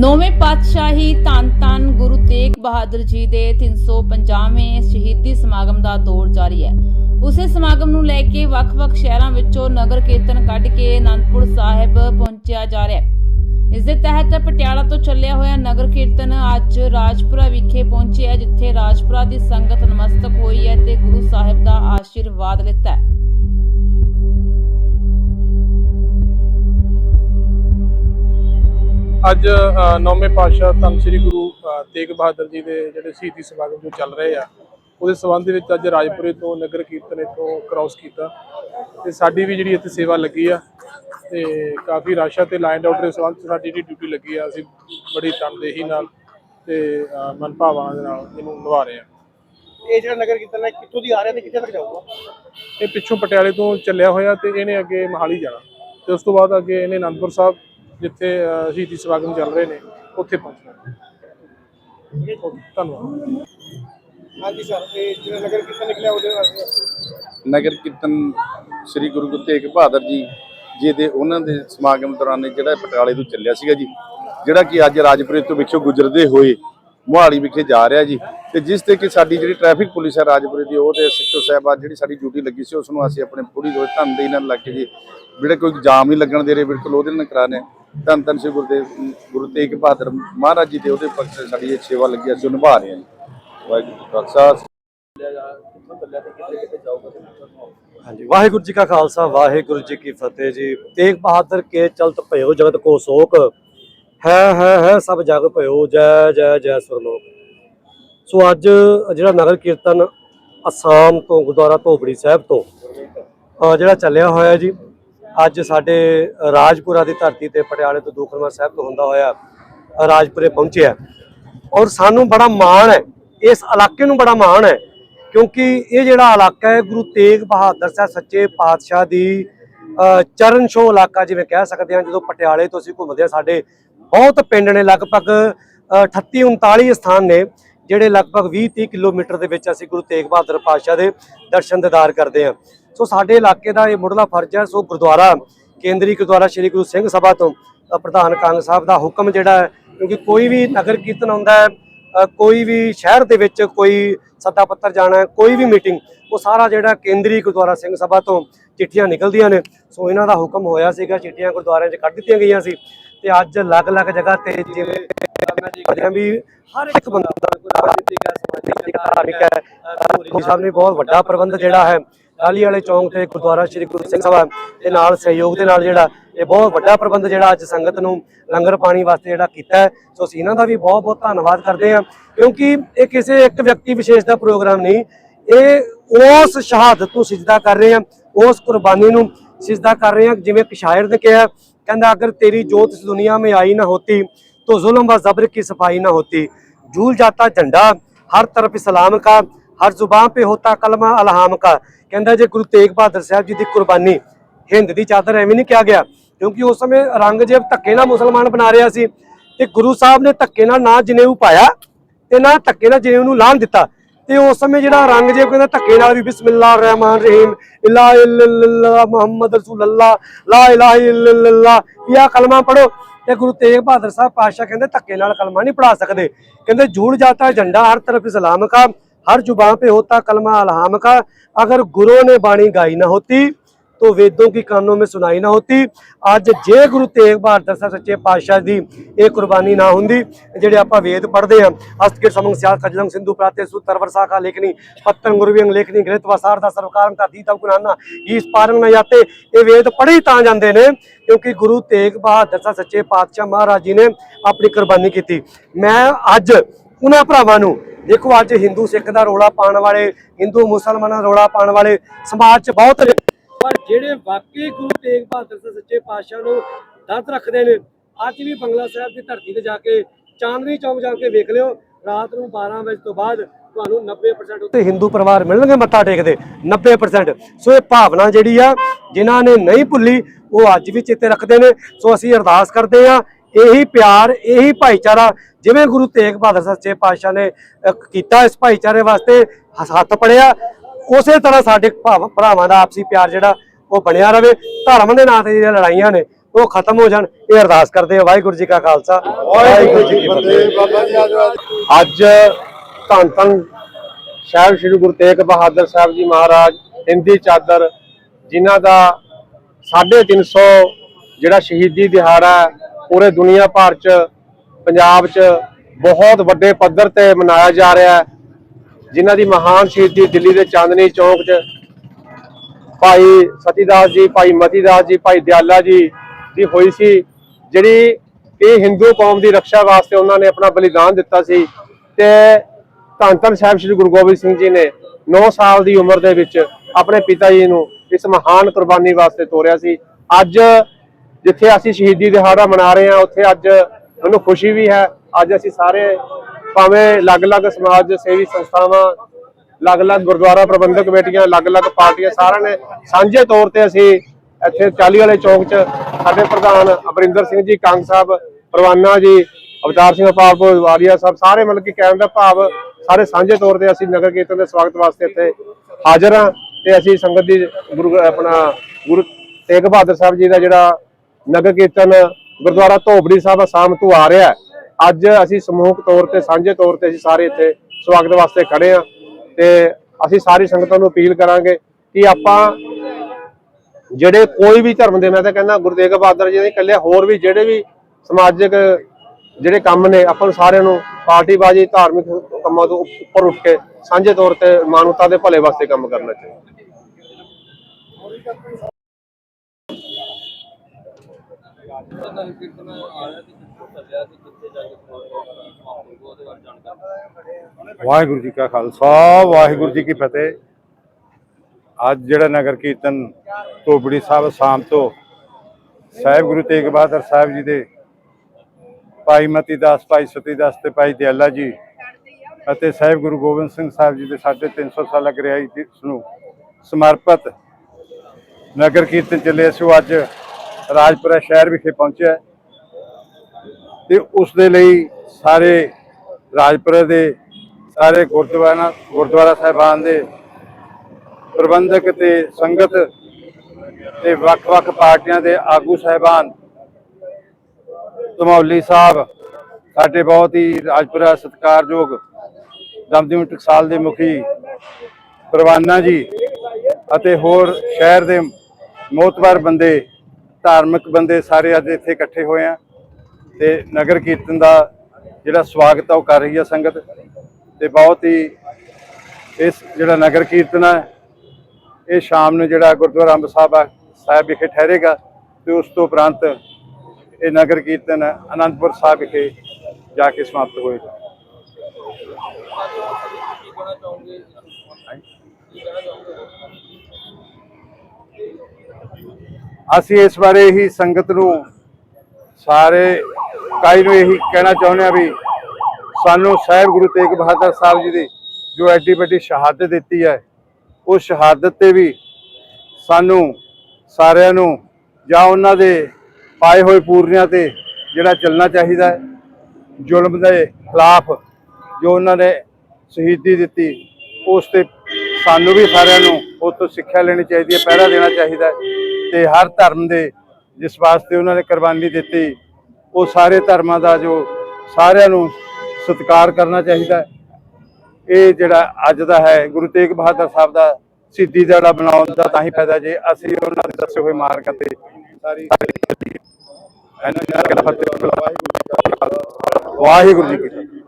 ਨੌਵੇਂ ਪਾਤਸ਼ਾਹੀ ਧੰਨ ਧੰਨ ਗੁਰੂ ਤੇਗ ਬਹਾਦਰ ਜੀ ਦੇ 350ਵੇਂ ਸ਼ਹੀਦੀ ਸਮਾਗਮ ਦਾ ਦੌਰ ਜਾਰੀ ਹੈ। ਉਸੇ ਸਮਾਗਮ ਨੂੰ ਲੈ ਕੇ ਵੱਖ-ਵੱਖ ਸ਼ਹਿਰਾਂ ਵਿੱਚੋਂ ਨਗਰ ਕੀਰਤਨ ਕੱਢ ਕੇ ਅਨੰਦਪੁਰ ਸਾਹਿਬ ਪਹੁੰਚਿਆ ਜਾ ਰਿਹਾ ਹੈ। ਇਸ ਦੇ ਤਹਿਤ ਪਟਿਆਲਾ ਤੋਂ ਚੱਲਿਆ ਹੋਇਆ ਨਗਰ ਕੀਰਤਨ ਅੱਜ ਰਾਜਪੁਰਾ ਵਿਖੇ ਪਹੁੰਚਿਆ ਜਿੱਥੇ ਰਾਜਪੁਰਾ ਦੀ ਸੰਗਤ ਨਮਸਤਕ ਹੋਈ ਹੈ ਤੇ ਗੁਰੂ ਸਾਹਿਬ ਦਾ ਆਸ਼ੀਰਵਾਦ ਲਿੱਤਾ ਹੈ। ਅੱਜ ਨੌਵੇਂ ਪਾਤਸ਼ਾਹ ਧੰਨ ਸ੍ਰੀ ਗੁਰੂ ਤੇਗ ਬਹਾਦਰ ਜੀ ਦੇ ਜਿਹੜੇ ਸ਼ਹੀਦੀ ਸਮਾਗਮ ਜੋ ਚੱਲ ਰਹੇ ਆ ਉਹਦੇ ਸੰਬੰਧ ਦੇ ਵਿੱਚ ਅੱਜ ਰਾਜਪੁਰੇ ਤੋਂ ਨਗਰ ਕੀਰਤਨ ਇੱਥੋਂ ਕ੍ਰਾਸ ਕੀਤਾ ਤੇ ਸਾਡੀ ਵੀ ਜਿਹੜੀ ਇੱਥੇ ਸੇਵਾ ਲੱਗੀ ਆ ਤੇ ਕਾਫੀ ਰਸ਼ ਤੇ ਲਾਈਨ ਆਊਟ ਦੇ ਸੰਬੰਧ ਸਾਡੀ ਜਿਹੜੀ ਡਿਊਟੀ ਲੱਗੀ ਆ ਅਸੀਂ ਬੜੀ ਤਨਦੇਹੀ ਨਾਲ ਤੇ ਮਨ ਭਾਵਾਂ ਦੇ ਨਾਲ ਇਹਨੂੰ ਨਿਭਾ ਰਹੇ ਆ। ਇਹ ਜਿਹੜਾ ਨਗਰ ਕੀਰਤਨ ਹੈ ਕਿੱਥੋਂ ਦੀ ਆ ਰਿਹਾ ਤੇ ਕਿੱਥੇ ਤੱਕ ਜਾਊਗਾ? ਇਹ ਪਿੱਛੋਂ ਪਟਿਆਲੇ ਤੋਂ ਚੱਲਿਆ ਹੋਇਆ ਤੇ ਇਹਨੇ ਅੱਗੇ ਮਹਾਲੀ ਜਾਣਾ ਤੇ ਉਸ ਤੋਂ ਬਾਅਦ ਅੱਗੇ ਇਹਨੇ ਅਨੰਦਪੁਰ ਸਾਹਿਬ ਜਿੱਥੇ ਸ਼ਹੀਦੀ ਸਮਾਗਮ ਚੱਲ ਰਹੇ ਨੇ ਉੱਥੇ ਪਹੁੰਚਣਾ। ਧੰਨਵਾਦ। ਹਾਂਜੀ ਸਰ ਇਹ ਜਿਹੜਾ ਨਗਰ ਕੀਰਤਨ ਨਿਕਲਿਆ ਉਹਦੇ ਵਾਸਤੇ ਨਗਰ ਕੀਰਤਨ ਸ੍ਰੀ ਗੁਰੂ ਗੁਰੂ ਤੇਗ ਬਹਾਦਰ ਜੀ ਜੀ ਦੇ ਉਹਨਾਂ ਦੇ ਸਮਾਗਮ ਦੌਰਾਨ ਜਿਹੜਾ ਪਟਿਆਲੇ ਤੋਂ ਚੱਲਿਆ ਸੀਗਾ ਜੀ ਜਿਹੜਾ ਕਿ ਅੱਜ ਰਾਜਪੁਰੇ ਤੋਂ ਵਿਖੇ ਗੁਜ਼ਰਦੇ ਹੋਏ ਮੋਹਾਲੀ ਵਿਖੇ ਜਾ ਰਿਹਾ ਜੀ ਤੇ ਜਿਸ ਤੇ ਕਿ ਸਾਡੀ ਜਿਹੜੀ ਟ੍ਰੈਫਿਕ ਪੁਲਿਸ ਹੈ ਰਾਜਪੁਰੇ ਦੀ ਉਹ ਤੇ ਐਸਐਚਓ ਸਾਹਿਬ ਜਿਹੜੀ ਸਾਡੀ ਡਿਊਟੀ ਲੱਗੀ ਸੀ ਉਸ ਨੂੰ ਅਸੀਂ ਆਪਣੇ ਪੂਰੀ ਰੋਜ਼ ਧੰਦੇ ਨਾਲ ਲੱਗ ਕੇ ਜੀ ਜਿਹੜੇ ਕੋਈ ਜਾਮ ਨਹੀਂ ਲੱਗਣ ਦੇ ਰਹੇ ਬਿਲਕੁਲ ਉਹਦੇ ਨਾਲ ਕਰਾ ਰਹੇ ਹਾਂ। ਧੰਨ ਧੰਨ ਸ੍ਰੀ ਗੁਰਦੇਵ ਗੁਰੂ ਤੇਗ ਬਹਾਦਰ ਮਹਾਰਾਜ ਜੀ ਦੇ ਉਹਦੇ ਪੱਖ ਸਾਡੀ ਇਹ ਸੇਵਾ ਲੱਗੀ, ਅਸੀਂ ਨਿਭਾ ਰਹੇ ਹਾਂ ਜੀ। ਵਾਹਿਗੁਰੂ ਜੀ ਖਾਲਸਾ। ਹਾਂਜੀ, ਵਾਹਿਗੁਰੂ ਜੀ ਕਾ ਖਾਲਸਾ, ਵਾਹਿਗੁਰੂ ਜੀ ਕੀ ਫਤਿਹ ਜੀ। ਤੇਗ ਬਹਾਦਰ ਕੇ ਚਲਤ ਭਇਓ ਜਗਤ ਕੋ ਸੋਕ। ਹੈ ਹੈ ਹੈ, ਸਭ ਜਗ ਭਇਓ। ਜੈ ਜੈ ਜੈ ਸੁਰਲੋਕ। ਸੋ ਅੱਜ ਜਿਹੜਾ ਨਗਰ ਕੀਰਤਨ ਅਸਾਮ ਤੋਂ, ਗੁਰਦੁਆਰਾ ਧੋਬੜੀ ਸਾਹਿਬ ਤੋਂ ਜਿਹੜਾ ਚੱਲਿਆ ਹੋਇਆ ਜੀ ਅੱਜ ਸਾਡੇ ਰਾਜਪੁਰਾ ਦੀ ਧਰਤੀ ਤੇ ਪਟਿਆਲੇ ਤੋਂ ਦੂਖਨਵਾ ਸਾਹਿਬ ਤੋਂ ਹੁੰਦਾ ਹੋਇਆ ਰਾਜਪੁਰੇ ਪਹੁੰਚਿਆ ਔਰ ਸਾਨੂੰ ਬੜਾ ਮਾਣ ਹੈ, ਇਸ ਇਲਾਕੇ ਨੂੰ ਬੜਾ ਮਾਣ ਹੈ, ਕਿਉਂਕਿ ਇਹ ਜਿਹੜਾ ਇਲਾਕਾ ਹੈ, ਗੁਰੂ ਤੇਗ ਬਹਾਦਰ ਸਾਹਿਬ ਸੱਚੇ ਪਾਤਸ਼ਾਹ ਦੀ ਅਹ ਚਰਨ ਛੋਹ ਇਲਾਕਾ ਜਿਵੇਂ ਕਹਿ ਸਕਦੇ ਹਾਂ, ਜਦੋਂ ਪਟਿਆਲੇ ਤੋਂ ਅਸੀਂ ਘੁੰਮਦੇ ਹਾਂ, ਸਾਡੇ ਬਹੁਤ ਪਿੰਡ ਨੇ, ਲਗਭਗ ਅਹ 38 39 ਸਥਾਨ ਨੇ, ਜਿਹੜੇ ਲਗਭਗ 20 30 ਕਿਲੋਮੀਟਰ ਦੇ ਵਿੱਚ ਅਸੀਂ ਗੁਰੂ ਤੇਗ ਬਹਾਦਰ ਪਾਤਸ਼ਾਹ ਦੇ ਦਰਸ਼ਨ ਦਿਦਾਰ ਕਰਦੇ ਹਾਂ। ਸੋ ਸਾਡੇ ਇਲਾਕੇ ਦਾ ਇਹ ਮੁੱਢਲਾ ਫਰਜ਼ ਹੈ, ਸੋ ਗੁਰਦੁਆਰਾ ਕੇਂਦਰੀ ਗੁਰਦੁਆਰਾ ਸ੍ਰੀ ਗੁਰੂ ਸਿੰਘ ਸਭਾ ਤੋਂ ਪ੍ਰਧਾਨ ਕੰਗ ਸਾਹਿਬ ਦਾ ਹੁਕਮ ਜਿਹੜਾ ਹੈ, ਕਿਉਂਕਿ ਕੋਈ ਵੀ ਨਗਰ ਕੀਰਤਨ ਆਉਂਦਾ ਹੈ ਕੋਈ ਵੀ ਸ਼ਹਿਰ ਦੇ ਵਿੱਚ ਕੋਈ ਸੱਦਾ ਪੱਤਰ ਜਾਣਾ ਕੋਈ ਵੀ ਮੀਟਿੰਗ, ਉਹ ਸਾਰਾ ਜਿਹੜਾ ਕੇਂਦਰੀ ਗੁਰਦੁਆਰਾ ਸਿੰਘ ਸਭਾ ਤੋਂ ਚਿੱਠੀਆਂ ਨਿਕਲਦੀਆਂ ਨੇ। ਸੋ ਇਹਨਾਂ ਦਾ ਹੁਕਮ ਹੋਇਆ ਸੀਗਾ, ਚਿੱਠੀਆਂ ਗੁਰਦੁਆਰਿਆਂ 'ਚ ਕੱਢ ਦਿੱਤੀਆਂ ਗਈਆਂ ਸੀ ਤੇ ਅੱਜ ਅਲੱਗ-ਅਲੱਗ ਜਗ੍ਹਾ ਤੇ ਜਿਵੇਂ ਮੈਂ ਵੀ ਹਰ ਇੱਕ ਬੰਦਾ ਦਾ ਕੋਈ ਰਾਜਨੀਤਿਕ ਹੈ, ਸਮਾਜਿਕ ਹੈ, ਧਾਰਮਿਕ ਹੈ ਸਾਹਿਬ ਨੇ ਬਹੁਤ ਵੱਡਾ ਪ੍ਰਬੰਧ ਜਿਹੜਾ ਹੈ ਆਲੀ ਵਾਲੇ ਚੌਂਕ ਤੇ ਗੁਰਦੁਆਰਾ ਸ੍ਰੀ ਗੁਰੂ ਸਿੰਘ ਸਭਾ ਦੇ ਨਾਲ ਸਹਿਯੋਗ ਦੇ ਨਾਲ ਜਿਹੜਾ ਇਹ ਬਹੁਤ ਵੱਡਾ ਪ੍ਰਬੰਧ ਜਿਹੜਾ ਅੱਜ ਸੰਗਤ ਨੂੰ ਲੰਗਰ ਪਾਣੀ ਵਾਸਤੇ ਜਿਹੜਾ ਕੀਤਾ ਹੈ ਸੋ ਅਸੀਂ ਇਹਨਾਂ ਦਾ ਵੀ ਬਹੁਤ ਬਹੁਤ ਧੰਨਵਾਦ ਕਰਦੇ ਹਾਂ ਕਿਉਂਕਿ ਇਹ ਕਿਸੇ ਇੱਕ ਵਿਅਕਤੀ ਵਿਸ਼ੇਸ਼ ਦਾ ਪ੍ਰੋਗਰਾਮ ਨਹੀਂ ਇਹ ਉਸ ਸ਼ਹਾਦਤ ਨੂੰ ਸਿਜਦਾ ਕਰ ਰਹੇ ਹਾਂ ਉਸ ਕੁਰਬਾਨੀ ਨੂੰ ਸਿਜਦਾ ਕਰ ਰਹੇ ਹਾਂ ਜਿਵੇਂ ਇੱਕ ਸ਼ਾਇਰ ਨੇ ਕਿਹਾ ਕਹਿੰਦਾ ਅਗਰ तेरी जोत इस दुनिया में आई ना होती तो जुल्म व जबर की सफाई ना होती झूल जाता झंडा हर तरफ इस्लाम का ਹਰ ਜ਼ੁਬਾਨ 'ਤੇ ਹੋਤਾ ਕਲਮਾ ਅਲਹਾਮ ਕਾ। ਕਹਿੰਦਾ ਜੇ ਗੁਰੂ ਤੇਗ ਬਹਾਦਰ ਸਾਹਿਬ ਜੀ ਦੀ ਕੁਰਬਾਨੀ ਹਿੰਦ ਦੀ ਚਾਦਰ ਐਵੇਂ ਨਹੀਂ ਕਿਹਾ ਗਿਆ, ਕਿਉਂਕਿ ਉਸ ਸਮੇਂ ਔਰੰਗਜ਼ੇਬ ਧੱਕੇ ਨਾਲ ਮੁਸਲਮਾਨ ਬਣਾ ਰਿਹਾ ਸੀ ਤੇ ਗੁਰੂ ਸਾਹਿਬ ਨੇ ਧੱਕੇ ਨਾਲ ਨਾ ਜਨੇਊ ਪਾਇਆ ਤੇ ਨਾ ਧੱਕੇ ਨਾਲ ਜਨੇਊ ਨੂੰ ਲਾਹਣ ਦਿੱਤਾ। ਤੇ ਉਸ ਸਮੇਂ ਜਿਹੜਾ ਔਰੰਗਜ਼ੇਬ ਕਹਿੰਦਾ ਧੱਕੇ ਨਾਲ ਵੀ ਬਿਸਮਿਲ੍ਲਾ ਰਹਿਮਾਨ ਰਹੀਮ, ਇਲਾ ਇਲਾ ਮੁਹੰਮਦ ਰਸੂਲ ਅੱਲਾ ਲਾ ਇਲਾਹ ਇਲਾ ਇਹ ਕਲਮਾ ਪੜੋ ਤੇ ਗੁਰੂ ਤੇਗ ਬਹਾਦਰ ਸਾਹਿਬ ਪਾਤਸ਼ਾਹ ਕਹਿੰਦੇ ਧੱਕੇ ਨਾਲ ਕਲਮਾ ਨਹੀਂ ਪੜਾ ਸਕਦੇ। ਕਹਿੰਦੇ ਜੂੜ ਜਾਤਾ ਝੰਡਾ ਹਰ ਤਰਫ ਇਸਲਾਮ ਕਾ हर जुबान पे होता कलमा अलहाम का अगर गुरुओं ने बाणी गाई ना होती तो वेदों की कानों में सुनाई ना होती ਅੱਜ ਜੇ ਗੁਰੂ ਤੇਗ ਬਹਾਦਰ ਸਾਹਿਬ ਸੱਚੇ ਪਾਤਸ਼ਾਹ ਦੀ ਇਹ ਕੁਰਬਾਨੀ ਨਾ ਹੁੰਦੀ ਜਿਹੜੇ ਆਪਾਂ ਵੇਦ ਪੜ੍ਹਦੇ ਹਾਂ ਅਸਤਕਿਰ ਸਮੰਗ ਸਿਆਲ ਕਜਲੰਗ ਸਿੰਧੂ ਪ੍ਰਾਤੇ ਸੂ ਤਰਵਰ ਸਾਖਾ ਲੇਖਣੀ ਪੱਤਨ ਗੁਰਵਿੰਗ ਲੇਖਣੀ ਗ੍ਰਿਤ ਵਸਾਰ ਦਾ ਸਰਕਾਰੰ ਦਾ ਦੀਤਾ ਗੁਨਾਨਾ ਈਸ ਪਾਰੰਗ ਨਾ ਜਾਤੇ ਇਹ ਵੇਦ ਪੜ੍ਹੇ ਹੀ ਤਾਂ ਜਾਂਦੇ ਨੇ ਕਿਉਂਕਿ ਗੁਰੂ ਤੇਗ ਬਹਾਦਰ ਸਾਹਿਬ ਸੱਚੇ ਪਾਤਸ਼ਾਹ ਮਹਾਰਾਜ ਜੀ ਨੇ ਆਪਣੀ ਕੁਰਬਾਨੀ ਕੀਤੀ ਮੈਂ ਅੱਜ ਉਹਨਾਂ ਭਰਾਵਾਂ ਨੂੰ ਦੇਖੋ ਅੱਜ ਹਿੰਦੂ ਸਿੱਖ ਦਾ ਰੋਲਾ ਪਾਉਣ ਵਾਲੇ ਹਿੰਦੂ ਮੁਸਲਮਾਨਾਂ ਦਾ ਰੋਲਾ ਪਾਉਣ ਵਾਲੇ ਸਮਾਜ 'ਚ ਬਹੁਤ ਨੇ। ਪਰ ਜਿਹੜੇ ਵਾਕਈ ਗੁਰੂ ਤੇਗ ਬਹਾਦਰ ਸਾਹਿਬ ਸੱਚੇ ਪਾਤਸ਼ਾਹ ਨੂੰ ਦਰਦ ਰੱਖਦੇ ਨੇ ਅੱਜ ਵੀ ਬੰਗਲਾ ਸਾਹਿਬ ਦੀ ਧਰਤੀ ਤੇ ਜਾ ਕੇ ਚਾਂਦਨੀ ਚੌਕ ਜਾ ਕੇ ਵੇਖ ਲਿਓ ਰਾਤ ਨੂੰ 12 ਵਜੇ ਤੋਂ ਬਾਅਦ ਤੁਹਾਨੂੰ 90% ਉੱਤੇ ਹਿੰਦੂ ਪਰਿਵਾਰ ਮਿਲਣਗੇ ਮੱਥਾ ਟੇਕਦੇ 90% ਸੋ ਇਹ ਭਾਵਨਾ ਜਿਹੜੀ ਆ ਜਿਨ੍ਹਾਂ ਨੇ ਨਹੀਂ ਭੁੱਲੀ ਉਹ ਅੱਜ ਵੀ ਚੇਤੇ ਰੱਖਦੇ ਨੇ। ਸੋ ਅਸੀਂ ਅਰਦਾਸ ਕਰਦੇ ਆ ਇਹੀ ਪਿਆਰ ਇਹੀ ਭਾਈਚਾਰਾ ਜਿਵੇਂ ਗੁਰੂ ਤੇਗ ਬਹਾਦਰ ਸਾਹਿਬ ਸੱਚੇ ਪਾਤਸ਼ਾਹ ਨੇ ਕੀਤਾ ਇਸ ਭਾਈਚਾਰੇ ਵਾਸਤੇ ਹੱਥ- ਪੜਿਆ ਉਸੇ ਤਰ੍ਹਾਂ ਸਾਡੇ ਭਾਵ- ਭਰਾਵਾਂ ਦਾ ਆਪਸੀ ਪਿਆਰ ਜਿਹੜਾ ਉਹ ਬਣਿਆ ਰਵੇ। ਧਰਮ ਦੇ ਨਾਂ ਤੇ ਜਿਹੜੀਆਂ ਲੜਾਈਆਂ ਨੇ ਉਹ ਖਤਮ ਹੋ ਜਾਣ। ਇਹ ਅਰਦਾਸ ਕਰਦੇ ਆ ਵਾਹਿਗੁਰੂ ਜੀ ਕਾ ਖਾਲਸਾ। ਵਾਹਿਗੁਰੂ ਜੀ ਕੀ ਫਤਿਹ। ਅੱਜ ਧੰਨ ਧੰਨ ਸਾਹਿਬ ਸ੍ਰੀ ਗੁਰੂ ਤੇਗ ਬਹਾਦਰ ਸਾਹਿਬ ਜੀ ਮਹਾਰਾਜ ਹਿੰਦੀ ਚਾਦਰ ਜਿਨ੍ਹਾਂ ਦਾ 350 ਜਿਹੜਾ ਸ਼ਹੀਦੀ ਦਿਹਾੜਾ ਹੈ, ਪੂਰੇ ਦੁਨੀਆ ਭਰ ਚ, ਪੰਜਾਬ ਚ ਬਹੁਤ ਵੱਡੇ ਪੱਧਰ ਤੇ ਮਨਾਇਆ ਜਾ ਰਿਹਾ ਹੈ। ਜਿਨ੍ਹਾਂ ਦੀ ਮਹਾਨ ਸ਼ਹੀਦੀ ਦਿੱਲੀ ਦੇ ਚਾਂਦਨੀ ਚੌਕ 'ਚ ਭਾਈ ਸਤੀਦਾਸ ਜੀ, ਭਾਈ ਮਤੀਦਾਸ ਜੀ, ਭਾਈ ਦਿਆਲਾ ਜੀ ਦੀ ਹੋਈ ਸੀ। ਜਿਹੜੀ ਇਹ ਹਿੰਦੂ ਕੌਮ ਦੀ ਰੱਖਿਆ ਵਾਸਤੇ ਉਹਨਾਂ ਨੇ ਆਪਣਾ ਬਲੀਦਾਨ ਦਿੱਤਾ ਸੀ ਤੇ ਧੰਨ ਧੰਨ ਸਾਹਿਬ ਸ੍ਰੀ ਗੁਰੂ ਗੋਬਿੰਦ ਸਿੰਘ ਜੀ ਨੇ 9 ਸਾਲ ਦੀ ਉਮਰ ਦੇ ਵਿੱਚ ਆਪਣੇ ਪਿਤਾ ਜੀ ਨੂੰ ਇਸ ਮਹਾਨ ਕੁਰਬਾਨੀ ਵਾਸਤੇ ਤੋਰਿਆ ਸੀ। ਅੱਜ ਜਿੱਥੇ ਅਸੀਂ ਸ਼ਹੀਦੀ ਦਿਹਾੜਾ ਮਨਾ ਰਹੇ ਹਾਂ, ਉੱਥੇ ਅੱਜ ਮੈਨੂੰ ਖੁਸ਼ੀ ਵੀ ਹੈ। ਅੱਜ ਅਸੀਂ ਸਾਰੇ ਭਾਵੇਂ ਅਲੱਗ-ਅਲੱਗ ਸਮਾਜ ਸੇਵੀ ਸੰਸਥਾਵਾਂ, ਅਲੱਗ-ਅਲੱਗ ਗੁਰਦੁਆਰਾ ਪ੍ਰਬੰਧਕ ਕਮੇਟੀਆਂ, ਅਲੱਗ-ਅਲੱਗ ਪਾਰਟੀਆਂ ਸਾਰਿਆਂ ਨੇ ਸਾਂਝੇ ਤੌਰ ਤੇ ਅਸੀਂ ਇੱਥੇ ਚਾਲੀ ਵਾਲੇ ਚੌਕ 'ਚ ਸਾਡੇ ਪ੍ਰਧਾਨ ਅਮਰਿੰਦਰ ਸਿੰਘ ਜੀ, ਕੰਗ ਸਾਹਿਬ, ਪਰਵਾਨਾ ਜੀ, ਅਵਤਾਰ ਸਿੰਘ ਪਾਲਪੁਰ ਵਾਰੀਆ ਸਾਹਿਬ, ਸਾਰੇ ਮਤਲਬ ਕਿ ਕਹਿਣ ਦਾ ਭਾਵ ਸਾਰੇ ਸਾਂਝੇ ਤੌਰ ਤੇ ਅਸੀਂ ਨਗਰ ਕੀਰਤਨ ਦੇ ਸਵਾਗਤ ਵਾਸਤੇ ਇੱਥੇ ਹਾਜ਼ਰ ਹਾਂ ਤੇ ਅਸੀਂ ਸੰਗਤ ਦੀ ਗੁਰੂ, ਆਪਣਾ ਗੁਰੂ ਤੇਗ ਬਹਾਦਰ ਸਾਹਿਬ ਜੀ ਦਾ ਜਿਹੜਾ ਨਗਰ ਕੀਰਤਨ ਗੁਰਦੁਆਰਾ ਧੋਬੜੀ ਸਾਹਿਬ ਅਸਾਮ ਤੋਂ ਆ ਰਿਹਾ ਅੱਜ ਅਸੀਂ ਸਮੂਹਕ ਤੌਰ ਤੇ, ਸਾਂਝੇ ਤੌਰ ਤੇ ਅਸੀਂ ਸਾਰੇ ਇੱਥੇ ਸਵਾਗਤ ਵਾਸਤੇ ਖੜੇ ਹਾਂ ਤੇ ਅਸੀਂ ਸਾਰੀ ਸੰਗਤਾਂ ਨੂੰ ਅਪੀਲ ਕਰਾਂਗੇ ਕਿ ਆਪਾਂ ਜਿਹੜੇ ਕੋਈ ਵੀ ਧਰਮ ਦੇ, ਮੈਂ ਤਾਂ ਕਹਿੰਦਾ ਗੁਰੂ ਤੇਗ ਬਹਾਦਰ ਜੀ ਦੇ ਇਕੱਲੇ ਹੋਰ ਵੀ ਜਿਹੜੇ ਵੀ ਸਮਾਜਿਕ ਜਿਹੜੇ ਕੰਮ ਨੇ, ਆਪਾਂ ਨੂੰ ਸਾਰਿਆਂ ਨੂੰ ਪਾਰਟੀਬਾਜ਼ੀ, ਧਾਰਮਿਕ ਕੰਮਾਂ ਤੋਂ ਉੱਪਰ ਉੱਠ ਕੇ ਸਾਂਝੇ ਤੌਰ ਤੇ ਮਾਨਵਤਾ ਦੇ ਭਲੇ ਵਾਸਤੇ ਕੰਮ ਕਰਨਾ ਚਾਹੀਦਾ। ਵਾਹਿਗੁਰੂ ਜੀ ਕਾ ਖਾਲਸਾ, ਵਾਹਿਗੁਰੂ ਜੀ ਕੀ ਫਤਿਹ। ਅੱਜ ਜਿਹੜਾ ਨਗਰ ਕੀਰਤਨ ਧੋਬੜੀ ਸਾਹਿਬ ਅਸਾਮ ਤੋਂ ਸਾਹਿਬ ਗੁਰੂ ਤੇਗ ਬਹਾਦਰ ਸਾਹਿਬ ਜੀ ਦੇ ਭਾਈ ਮਤੀ ਦਾਸ, ਭਾਈ ਸਤੀ ਦਾਸ ਤੇ ਭਾਈ ਦਿਆਲਾ ਜੀ ਅਤੇ ਸਾਹਿਬ ਗੁਰੂ ਗੋਬਿੰਦ ਸਿੰਘ ਸਾਹਿਬ ਜੀ ਦੇ 350 ਸਾਲਾ ਗ੍ਰਿਆਈ ਦਿਵਸ ਨੂੰ ਸਮਰਪਿਤ ਨਗਰ ਕੀਰਤਨ ਚੱਲੇ। ਸੋ ਅੱਜ ਰਾਜਪੁਰਾ ਸ਼ਹਿਰ ਵਿਖੇ ਪਹੁੰਚਿਆ ਤੇ ਉਸ ਦੇ ਲਈ ਸਾਰੇ ਰਾਜਪੁਰਾ ਦੇ ਸਾਰੇ ਗੁਰਦੁਆਰਾ ਗੁਰਦੁਆਰਾ ਸਾਹਿਬਾਨ ਦੇ ਪ੍ਰਬੰਧਕ ਤੇ ਸੰਗਤ ਤੇ ਵੱਖ-ਵੱਖ ਪਾਰਟੀਆਂ ਦੇ ਆਗੂ ਸਾਹਿਬਾਨ, ਧਮੌਲੀ ਸਾਹਿਬ, ਸਾਡੇ ਬਹੁਤ ਹੀ ਰਾਜਪੁਰਾ ਸਤਿਕਾਰਯੋਗ ਦਮਦਮੀ ਟਕਸਾਲ ਦੇ ਮੁਖੀ ਪ੍ਰਵਾਨਾ ਜੀ ਅਤੇ ਹੋਰ ਸ਼ਹਿਰ ਦੇ ਮੋਤਬਰ ਬੰਦੇ ਧਾਰਮਿਕ ਬੰਦੇ ਸਾਰੇ ਅੱਜ ਇੱਥੇ ਇਕੱਠੇ ਹੋਏ ਆ ਤੇ ਨਗਰ ਕੀਰਤਨ ਦਾ ਜਿਹੜਾ ਸਵਾਗਤ ਆ ਉਹ ਕਰ ਰਹੀ ਆ ਸੰਗਤ ਤੇ ਬਹੁਤ ਹੀ ਇਸ ਜਿਹੜਾ ਨਗਰ ਕੀਰਤਨ ਹੈ ਇਹ ਸ਼ਾਮ ਨੂੰ ਜਿਹੜਾ ਗੁਰਦੁਆਰਾ ਅੰਬ ਸਾਹਿਬ ਆ- ਸਾਹਿਬ ਵਿਖੇ ਠਹਿਰੇਗਾ ਤੇ ਉਸ ਤੋਂ ਉਪਰੰਤ ਇਹ ਨਗਰ ਕੀਰਤਨ ਅਨੰਦਪੁਰ ਸਾਹਿਬ ਵਿਖੇ ਜਾ ਕੇ ਸਮਾਪਤ ਹੋਏਗਾ। ਅਸੀਂ ਇਸ ਬਾਰੇ ਹੀ ਸੰਗਤ ਨੂੰ ਸਾਰੇ ਕਾਈ ਨੂੰ ਇਹੀ ਕਹਿਣਾ ਚਾਹੁੰਦੇ ਆ ਵੀ ਸਾਨੂੰ ਸਾਹਿਬ ਗੁਰੂ ਤੇਗ ਬਹਾਦਰ ਸਾਹਿਬ ਜੀ ਦੀ ਜੋ ਐਡੀ ਵੱਡੀ ਸ਼ਹਾਦਤ ਦਿੱਤੀ ਹੈ, ਉਸ ਸ਼ਹਾਦਤ ਤੇ ਵੀ ਸਾਨੂੰ ਸਾਰਿਆਂ ਨੂੰ ਜਾਂ ਉਹਨਾਂ ਦੇ ਪਾਏ ਹੋਏ ਪੂਰਨਿਆਂ ਤੇ ਜਿਹੜਾ ਚੱਲਣਾ ਚਾਹੀਦਾ ਹੈ, ਜ਼ੁਲਮ ਦੇ ਖਿਲਾਫ ਜੋ ਉਹਨਾਂ ਨੇ ਸ਼ਹੀਦੀ ਦਿੱਤੀ, ਉਸ ਤੇ ਸਾਨੂੰ ਵੀ ਸਾਰਿਆਂ ਨੂੰ ਉਹ ਤੋਂ ਸਿੱਖਿਆ ਲੈਣੀ ਚਾਹੀਦੀ ਹੈ, ਪਹਿਰਾ ਦੇਣਾ ਚਾਹੀਦਾ ਹੈ ਤੇ ਹਰ ਧਰਮ ਦੇ ਜਿਸ ਵਾਸਤੇ ਉਹਨਾਂ ਨੇ ਕੁਰਬਾਨੀ ਦਿੱਤੀ, ਉਹ ਸਾਰੇ ਧਰਮਾਂ ਦਾ ਜੋ ਸਾਰਿਆਂ ਨੂੰ ਸਤਿਕਾਰ ਕਰਨਾ ਚਾਹੀਦਾ ਇਹ ਜਿਹੜਾ ਅੱਜ ਦਾ ਹੈ, ਗੁਰੂ ਤੇਗ ਬਹਾਦਰ ਸਾਹਿਬ ਦਾ ਸਿੱਧੀ ਜਿਹੜਾ ਬਣਾਉਣ ਦਾ ਤਾਂ ਹੀ ਫਾਇਦਾ ਜੇ ਅਸੀਂ ਉਹਨਾਂ ਦੇ ਦੱਸੇ ਹੋਏ ਮਾਰਗ ਤੇ ਸਾਰੀ ਵਾਹਿਗੁਰੂ ਜੀ ਕਾ ਖਾਲਸਾ। ਵਾਹਿਗੁਰੂ ਜੀ ਕੀ ਫਤਿਹ।